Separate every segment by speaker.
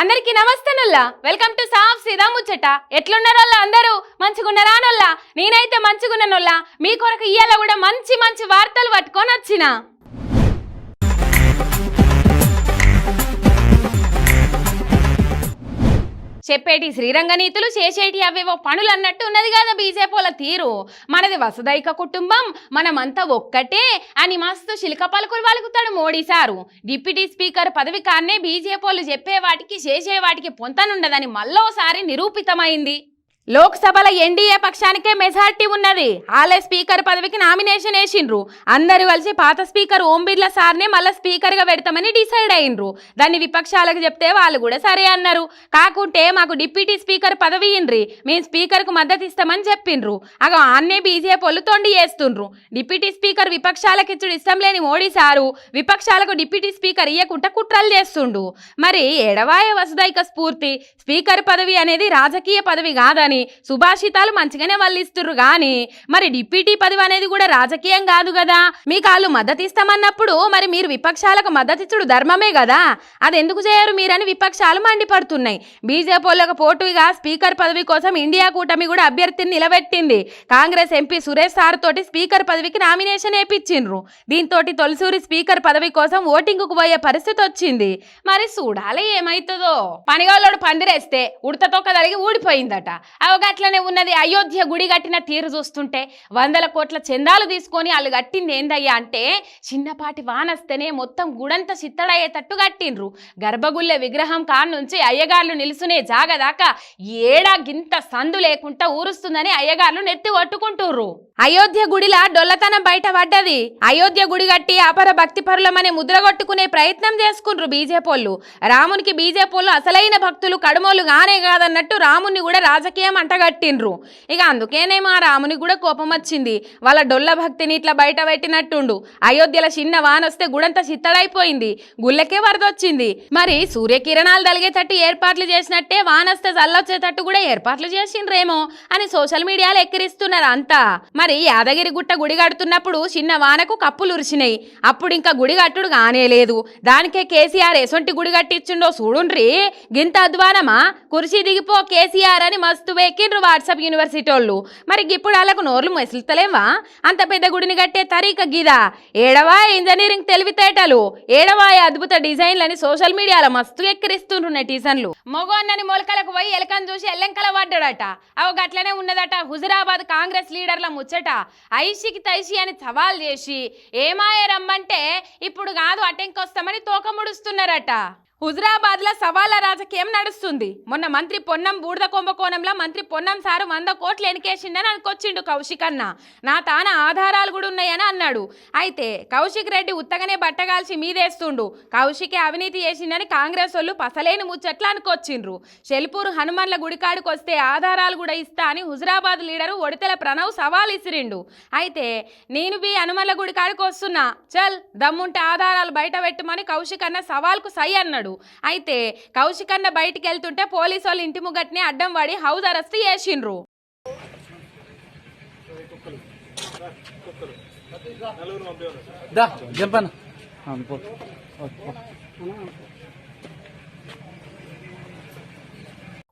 Speaker 1: అందరికీ నమస్తేనుల్లా welcome to సాఫ్ సీదా ముచ్చట. ఎట్లున్నారో అందరూ? మంచిగున్నారా నొల్లా? నేనైతే మంచిగున్నానొల్లా మీ కొరకు ఇయ్యాల కూడా మంచి మంచి వార్తలు పట్టుకొని వచ్చిన. చెప్పేటి శ్రీరంగనీతులు చేసేటి అవేవో పనులు అన్నట్టు ఉన్నది కదా బీజేపీల తీరు. మనది వసుదైక కుటుంబం మనమంతా ఒక్కటే అని మస్తు శిల్క పలుకులు పలుకుతాడు మోడీ సారు. డిప్యూటీ స్పీకర్ పదవి కాన్నే బీజేపీలు చెప్పే వాటికి చేసే వాటికి పొంతనుండదని మళ్ళోసారి నిరూపితమైంది. లోక్సభలో ఎన్డీఏ పక్షానికే మెజార్టీ ఉన్నది. ఆలే స్పీకర్ పదవికి నామినేషన్ వేసిండ్రు. అందరూ కలిసి పాత స్పీకర్ ఓం బిర్లా సార్నే మళ్ళీ స్పీకర్గా పెడతామని డిసైడ్ అయిండ్రు. దాన్ని విపక్షాలకు చెప్తే వాళ్ళు కూడా సరే అన్నారు. కాకుంటే మాకు డిప్యూటీ స్పీకర్ పదవి ఇండ్రి మేము స్పీకర్కు మద్దతు ఇస్తామని చెప్పిండ్రు. అగో ఆన్నే బీజేపీ వాళ్ళు తొండి చేస్తుండ్రు. డిప్యూటీ స్పీకర్ విపక్షాలకు ఇచ్చుడు ఇష్టం లేని మోడీ సారు విపక్షాలకు డిప్యూటీ స్పీకర్ ఇయ్యకుండా కుట్రలు చేస్తుండు. మరి ఎడవాయ వసుదైక స్ఫూర్తి. స్పీకర్ పదవి అనేది రాజకీయ పదవి కాదని సుభాషితాలు మంచిగానే వల్లిస్తుర్రు గాని మరి డిప్యూటీ పదవి అనేది కూడా రాజకీయం కాదు కదా మీకు వాళ్ళు మద్దతు ఇస్తామన్నప్పుడు మరి మీరు విపక్షాలకు మద్దతిచ్చుడు ధర్మమే కదా అది ఎందుకు చేయరు మీరని విపక్షాలు మండిపడుతున్నాయి. బీజేపీలకు పోటీగా స్పీకర్ పదవి కోసం ఇండియా కూటమి కూడా అభ్యర్థిని నిలబెట్టింది. కాంగ్రెస్ ఎంపీ సురేష్ సార్ తోటి స్పీకర్ పదవికి నామినేషన్ వేపించిండ్రు దీంతో తొలిసూరి స్పీకర్ పదవి కోసం ఓటింగ్కు పోయే పరిస్థితి వచ్చింది. మరి చూడాలి ఏమైతుందో? పనిగాళ్ళోడు పందిరేస్తే ఉడతతో కదలిగి ఊడిపోయిందట. అవగట్లనే ఉన్నది. అయోధ్య గుడి కట్టిన తీరు చూస్తుంటే వందల కోట్ల చందాలు తీసుకొని వాళ్ళు కట్టింది ఏందయ్యా అంటే చిన్నపాటి వానస్తేనే మొత్తం గుడంత చిత్తడయ్యేటట్టు కట్టిండ్రు. గర్భగుళ్ళ విగ్రహం కాడ నుంచి అయ్యగార్లు నిలుసునే జాగదాకా ఏడా గింత సందు లేకుండా ఊరుస్తుందని అయ్యగార్లు నెత్తి కొట్టుకుంటుర్రు అయోధ్య గుడిలా డొల్లతనం బయట పడ్డది. అయోధ్య గుడి కట్టి అపర భక్తి పరులమనే ముద్రగొట్టుకునే ప్రయత్నం చేసుకుండ్రు బీజేపోళ్ళు. రామునికి బీజేపోళ్ళు అసలైన భక్తులు కడుమోలు గానే కాదన్నట్టు రాముని కూడా రాజకీయ అంటగట్టిండ్రు? ఇక అందుకేనేమో ఆ రామునికి కూడా కోపం వచ్చింది. వాళ్ళ డొల్ల భక్తిని ఇట్లా బయట పెట్టినట్టుండు. అయోధ్యలో చిన్న వానొస్తే గుడంతా చిత్తడైపోయింది. గుళ్ళకే వరదొచ్చింది. మరి సూర్యకిరణాలు తలిగేటట్టు ఏర్పాట్లు చేసినట్టే వానొస్తే చల్లొచ్చేటట్టు కూడా ఏర్పాట్లు చేసిండ్రేమో అని సోషల్ మీడియాలో ఎక్కిరిస్తున్నారు అంతా. మరి యాదగిరి గుట్ట గుడి కడుతున్నప్పుడు చిన్న వానకు కప్పులు ఉరిచినాయి అప్పుడు ఇంకా గుడి కట్టుడు కానే లేదు. దానికే కేసీఆర్ ఎసొంటి గుడి కట్టించుండో చూడుండ్రి. గింత అధ్వానమా? కుర్చీ దిగిపో కేసీఆర్ అని మస్తు వెక్కిండ్రు వాట్సాప్ యూనివర్సిటీ వాళ్ళు. మరి ఇప్పుడు వాళ్ళకు నోర్లు మెసులుతలేవా అంత పెద్ద గుడిని కట్టే తరీక గిదా? ఏడవా ఇంజనీరింగ్ తెలివితేటలు? ఏడవా అద్భుత డిజైన్లని సోషల్ మీడియాలో మస్తు ఎక్కిరిస్తుండ్రు నెటిజన్లు. మొగోన్నని మొలకలకు పోయి ఎలకను చూసి ఎల్లెంకల పడ్డాడట అవి గట్లనే ఉన్నదట హుజురాబాద్ కాంగ్రెస్ లీడర్ల ముచ్చట. ఐషికి తైషి అని సవాల్ చేసి ఏమాయ రమ్మంటే ఇప్పుడు కాదు అటెంకొస్తామని తోక హుజరాబాద్లో లో సవాళ్ళ రాజకీయం నడుస్తుంది. మొన్న మంత్రి పొన్నం బూడిద కుంభకోణంలో మంత్రి పొన్నం సారు వంద కోట్లు ఎనికేసిండని అనుకొచ్చిండు కౌశిక్ అన్న. నా తాన ఆధారాలు కూడా ఉన్నాయని అన్నాడు. అయితే కౌశిక్ రెడ్డి ఉత్తగనే బట్టగాల్చి మీదేస్తుండు. కౌశికే అవినీతి చేసిండని కాంగ్రెస్ వాళ్ళు పసలేని ముచ్చట్లు అనుకొచ్చిండ్రు. షెల్పూరు హనుమన్ల గుడికాడికి వస్తే ఆధారాలు కూడా ఇస్తా అని హుజరాబాద్ లీడరు ఒడితెల ప్రణవ్ సవాల్ ఇసిరిండు. అయితే నేను బి హనుమన్ల గుడికాడికి వస్తున్నా. చల్ దమ్ముంటే ఆధారాలు బయట పెట్టమని కౌశిక్ అన్న సవాల్కు సై అన్నాడు. అయితే కౌశిక్ అన్న బయటికి వెళ్తుంటే పోలీసు వాళ్ళు ఇంటి ముగ్గట్నే అడ్డం పడి హౌస్ అరెస్ట్ చేసిండ్రు.
Speaker 2: దా జంపన్న.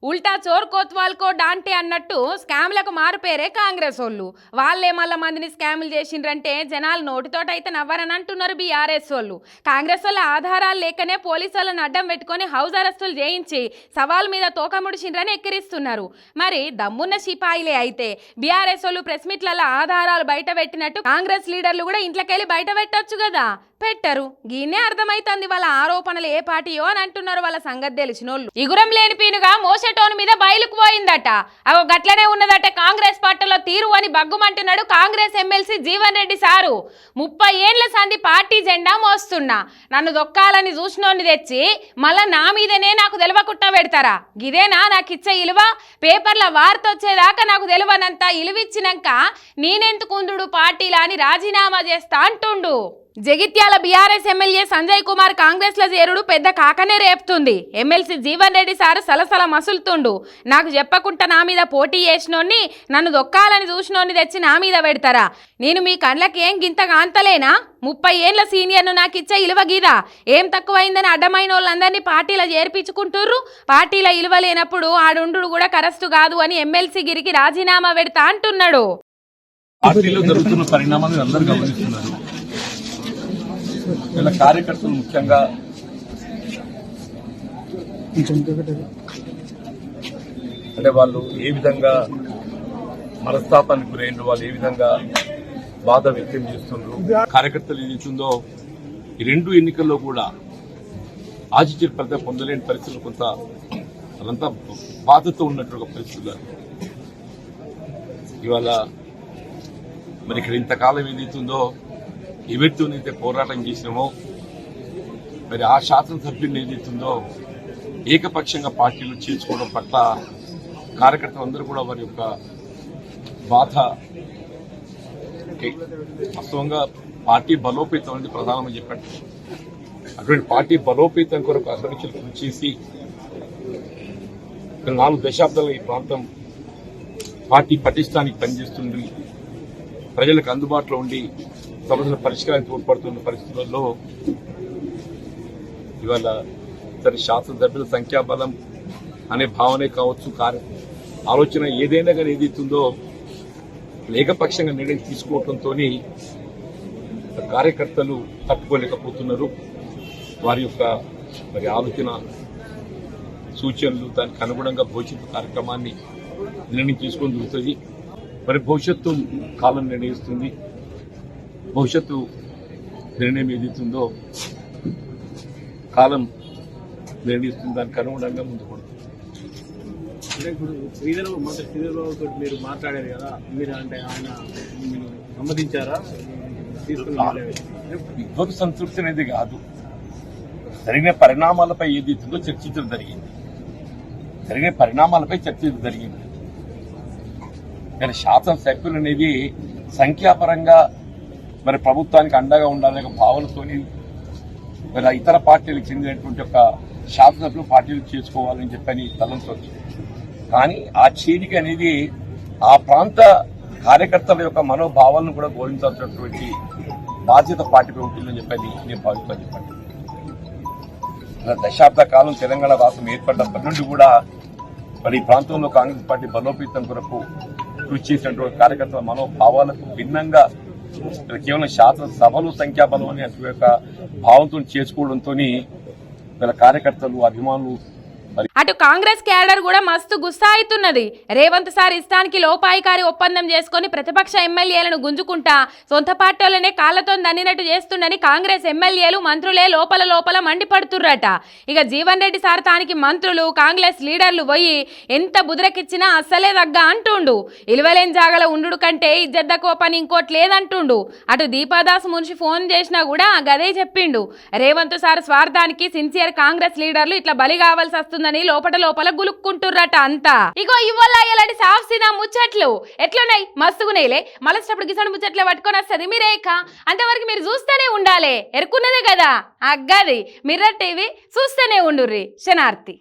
Speaker 1: ఉల్టా చోర్ కోత్వాల్కో డాంటే అన్నట్టు స్కామ్లకు మారుపేరే కాంగ్రెస్ వాళ్ళు వాళ్ళే మళ్ళ మందిని స్కాములు చేసిండ్రంటే జనాలు నోటితోట అయితే నవ్వరని అంటున్నారు బీఆర్ఎస్ వాళ్ళు కాంగ్రెస్ వాళ్ళ ఆధారాలు లేకనే పోలీసు వాళ్ళని అడ్డం పెట్టుకొని హౌస్ అరెస్టులు చేయించి సవాల్ మీద తోకముడిచిండ్రని ఎక్కిరిస్తున్నారు. మరి దమ్మున్న సిపాయిలే అయితే బీఆర్ఎస్ వాళ్ళు ప్రెస్ మీట్లలో ఆధారాలు బయట పెట్టినట్టు కాంగ్రెస్ లీడర్లు కూడా ఇంట్లోకెళ్ళి బయట పెట్టొచ్చు కదా పెట్టరు గీనే అర్థమైతుంది వాళ్ళ ఆరోపణలు ఏ పార్టీయో అని అంటున్నారు వాళ్ళ సంగతి తెలిసినోళ్ళు. ఇగురం లేని పీనుగా మోసటోన్ మీద బయలుకు పోయిందట. అగో గట్లనే ఉన్నదట కాంగ్రెస్ పార్టీలో తీరు అని బగ్గుమంటున్నాడు కాంగ్రెస్ ఎమ్మెల్సీ జీవన్ రెడ్డి సారు. ముప్పై ఏండ్ల సంది పార్టీ జెండా మోస్తున్నా. నన్ను దొక్కాలని చూసినోని తెచ్చి మళ్ళా నా మీదనే నాకు తెలవకుండా పెడతారా? గిదేనా? నాకు ఇచ్చే ఇలువ? పేపర్ల వార్త వచ్చేదాకా నాకు తెలియనంత ఇలువిచ్చినాక నేనెందుకుందుడు పార్టీలా అని రాజీనామా చేస్తా అంటుండు. జగిత్యాల బీఆర్ఎస్ ఎమ్మెల్యే సంజయ్ కుమార్ కాంగ్రెస్ల చేరుడు పెద్ద కాకనే రేపుతుంది. ఎమ్మెల్సీ జీవన్ రెడ్డి సార్ సలసల మసులుతుండు. నాకు చెప్పకుండా నా మీద పోటీ చేసినోన్ని నన్ను దొక్కాలని చూసినోడిని తెచ్చి నా మీద పెడతారా? నేను మీ కళ్ళకి ఏం గింత కాంతలేనా? ముప్పై ఏండ్ల సీనియర్ను నాకు ఇచ్చే ఇలువ గీదా? ఏం తక్కువైందని అడ్డమైన వాళ్ళందరినీ పార్టీలో చేర్పించుకుంటుర్రు? పార్టీలో ఇలువ లేనప్పుడు ఆడుండు కూడా కరస్తు కాదు అని ఎమ్మెల్సీ గిరికి రాజీనామా పెడతా అంటున్నాడు.
Speaker 3: పార్టీలో జరుగుతున్న పరిణామాలను అందరూ గమనిస్తున్నారు. ఇలా కార్యకర్తలు ముఖ్యంగా అంటే వాళ్ళు ఏ విధంగా మనస్తాపానికి గురైండ్రు వాళ్ళు ఏ విధంగా బాధ వ్యక్తం చేస్తుండ్రు కార్యకర్తలు ఏదైతుందో ఈ రెండు ఎన్నికల్లో కూడా ఆశించిన ఫలితం పొందలేని పరిస్థితులు కొంత వాళ్ళంతా బాధతో ఉన్నట్టు ఒక పరిస్థితులు ఇవాళ మరి ఇక్కడ ఇంతకాలం ఏదైతుందో ఎవరితోనైతే పోరాటం చేసినామో మరి ఆ శాసనసభ్యుని ఏదైతుందో ఏకపక్షంగా పార్టీలు చేర్చుకోవడం పట్ల కార్యకర్తలు అందరూ కూడా వారి యొక్క బాధ వాస్తవంగా పార్టీ బలోపేతం అనేది ప్రధానమని చెప్పండి అటువంటి పార్టీ బలోపేతం కొరకు అసలు కృషి చేసి నాలుగు దశాబ్దాలుగా ఈ ప్రాంతం పార్టీ పటిష్టానికి పనిచేస్తుంది ప్రజలకు అందుబాటులో ఉండి సమస్యల పరిష్కారానికి తోడ్పడుతున్న పరిస్థితుల్లో ఇవాళ సరే శాసనసభ్యుల సంఖ్యాబలం అనే భావనే కావచ్చు కార్య ఆలోచన ఏదైనా కానీ ఏదైతుందో ఏకపక్షంగా నిర్ణయం తీసుకోవడంతో కార్యకర్తలు తట్టుకోలేకపోతున్నారు. వారి యొక్క మరి ఆలోచన సూచనలు దానికి అనుగుణంగా భవిష్యత్తు కార్యక్రమాన్ని నిర్ణయం తీసుకొని దొరుకుతుంది. మరి భవిష్యత్తు కాలం నిర్ణయిస్తుంది. భవిష్యత్తు నిర్ణయం ఏదైతుందో కాలం నిర్ణయిస్తుంది. దానికి అనుగుణంగా ముందుకు
Speaker 2: ఇప్పుడు శ్రీధర్ తోటి మీరు మాట్లాడారు కదా మీరు అంటే ఆయన సమ్మతించారా?
Speaker 3: విద్వత్ సంతృప్తి అనేది కాదు. జరిగిన పరిణామాలపై ఏదైతుందో చర్చించడం జరిగింది. జరిగిన పరిణామాలపై చర్చించడం జరిగింది. కానీ శాసనసభ్యులు అనేది సంఖ్యాపరంగా మరి ప్రభుత్వానికి అండగా ఉండాలనే ఒక భావనతోని మరి ఇతర పార్టీలకు చెందినటువంటి ఒక శాసనసభ్యులు పార్టీలు చేసుకోవాలని చెప్పని తలంచవచ్చు కానీ ఆ చేరిక అనేది ఆ ప్రాంత కార్యకర్తల యొక్క మనోభావాలను కూడా గౌరవించాల్సినటువంటి బాధ్యత పార్టీపై ఉంటుందని చెప్పని నేను భావిస్తాను చెప్పండి. దశాబ్ద కాలం తెలంగాణ రాష్ట్రం ఏర్పడినప్పటి నుండి కూడా మరి ఈ ప్రాంతంలో కాంగ్రెస్ పార్టీ బలోపేతం కొరకు కృషి చేసినటువంటి కార్యకర్తల మనోభావాలకు భిన్నంగా ఇక్కడ కేవలం శాసన సభలు సంఖ్యాబలం అనే యొక్క భావంతో చేసుకోవడంతో వీళ్ళ కార్యకర్తలు అభిమానులు
Speaker 1: అటు కాంగ్రెస్ క్యాడర్ కూడా మస్తు గుస్సా అవుతున్నది రేవంత్ సార్ ఇష్టానికి లోపాయికారి ఒప్పందం చేసుకొని ప్రతిపక్ష ఎమ్మెల్యేలను గుంజుకుంటా సొంత పార్టీలనే కాళ్ళతో దన్నినట్టు చేస్తుండని కాంగ్రెస్ ఎమ్మెల్యేలు మంత్రులే లోపల లోపల మండిపడుతుర్రట. ఇక జీవన్ రెడ్డి సార్ తానికి మంత్రులు కాంగ్రెస్ లీడర్లు పోయి ఎంత బుదరకిచ్చినా అస్సలే తగ్గ అంటుండు. ఇలువలేని జాగల ఉండు కంటే ఇజ్జద్దకో పని ఇంకోటి లేదంటుండు. అటు దీపాదాస్ మున్షి ఫోన్ చేసినా కూడా గదే చెప్పిండు. రేవంత్ సార్ స్వార్థానికి సిన్సియర్ కాంగ్రెస్ లీడర్లు ఇట్లా బలి కావాల్సి వస్తుందని లోపల లోపల గులుక్కుంటుర్రట అంతా. ఇగో ఇవ్వాల ఇలాంటి సాఫ్ సినా ముచ్చట్లు. ఎట్లున్నాయి? మస్తుగునేలే మలసినప్పుడు గిసడు ముచ్చట్లే పట్టుకొని వస్తుంది. మీరేక అంతవరకు మీరు చూస్తూనే ఉండాలి. ఎరుకున్నదే కదా. అగ్గది. మిర్రర్ టీవీ చూస్తూనే ఉండుర్రి. శనార్థి